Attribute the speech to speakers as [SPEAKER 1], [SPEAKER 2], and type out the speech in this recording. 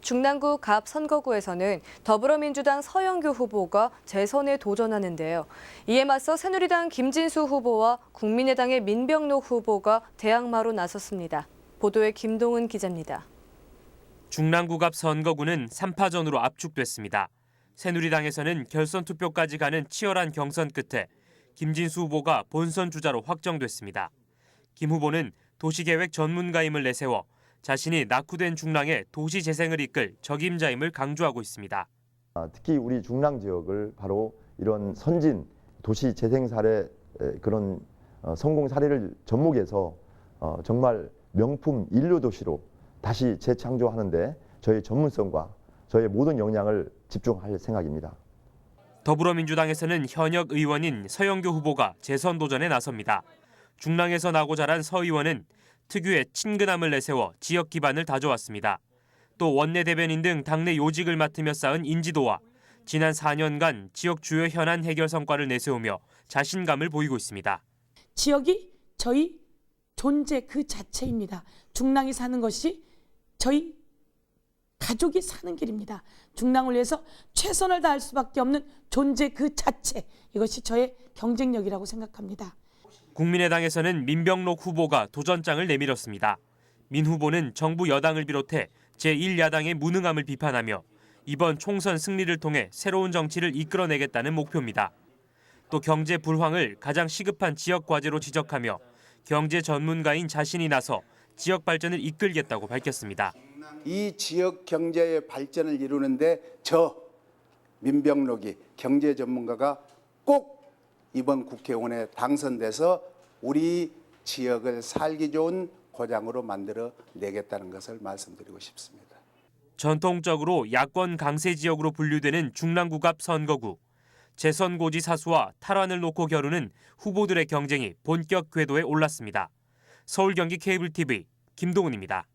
[SPEAKER 1] 중랑구 갑 선거구에서는 더불어민주당 서영교 후보가 재선에 도전하는데요. 이에 맞서 새누리당 김진수 후보와 국민의당의 민병록 후보가 대항마로 나섰습니다. 보도에 김동은 기자입니다.
[SPEAKER 2] 중랑구 갑 선거구는 3파전으로 압축됐습니다. 새누리당에서는 결선 투표까지 가는 치열한 경선 끝에 김진수 후보가 본선 주자로 확정됐습니다. 김 후보는 도시계획 전문가임을 내세워 자신이 낙후된 중랑의 도시 재생을 이끌 적임자임을 강조하고 있습니다.
[SPEAKER 3] 아, 특히 우리 중랑 지역을 바로 이런 선진 도시 재생 사례 에, 그런 어, 성공 사례를 접목해서 어, 정말 명품 인류 도시로 다시 재창조하는데 저희 전문성과 저의 모든 역량을 집중할 생각입니다.
[SPEAKER 2] 더불어민주당에서는 현역 의원인 서영교 후보가 재선 도전에 나섭니다. 중랑에서 나고 자란 서 의원은 특유의 친근함을 내세워 지역 기반을 다져왔습니다. 또 원내 대변인 등 당내 요직을 맡으며 쌓은 인지도와 지난 4년간 지역 주요 현안 해결 성과를 내세우며 자신감을 보이고 있습니다.
[SPEAKER 4] 지역이 저희 존재 그 자체입니다. 중랑이 사는 것이 저희 가족이 사는 길입니다. 중랑을 위해서 최선을 다할 수밖에 없는 존재 그 자체 이것이 저의 경쟁력이라고 생각합니다.
[SPEAKER 2] 국민의당에서는 민병록 후보가 도전장을 내밀었습니다. 민 후보는 정부 여당을 비롯해 제1야당의 무능함을 비판하며 이번 총선 승리를 통해 새로운 정치를 이끌어내겠다는 목표입니다. 또 경제 불황을 가장 시급한 지역 과제로 지적하며 경제 전문가인 자신이 나서 지역 발전을 이끌겠다고 밝혔습니다.
[SPEAKER 5] 이 지역 경제의 발전을 이루는데 저 민병록이 경제 전문가가 꼭 이번 국회의원에 당선돼서 우리 지역을 살기 좋은 고장으로 만들어 내겠다는 것을 말씀드리고 싶습니다.
[SPEAKER 2] 전통적으로 야권 강세 지역으로 분류되는 중랑구갑 선거구. 재선 고지 사수와 탈환을 놓고 겨루는 후보들의 경쟁이 본격 궤도에 올랐습니다. 서울 경기 케이블 TV 김동훈입니다.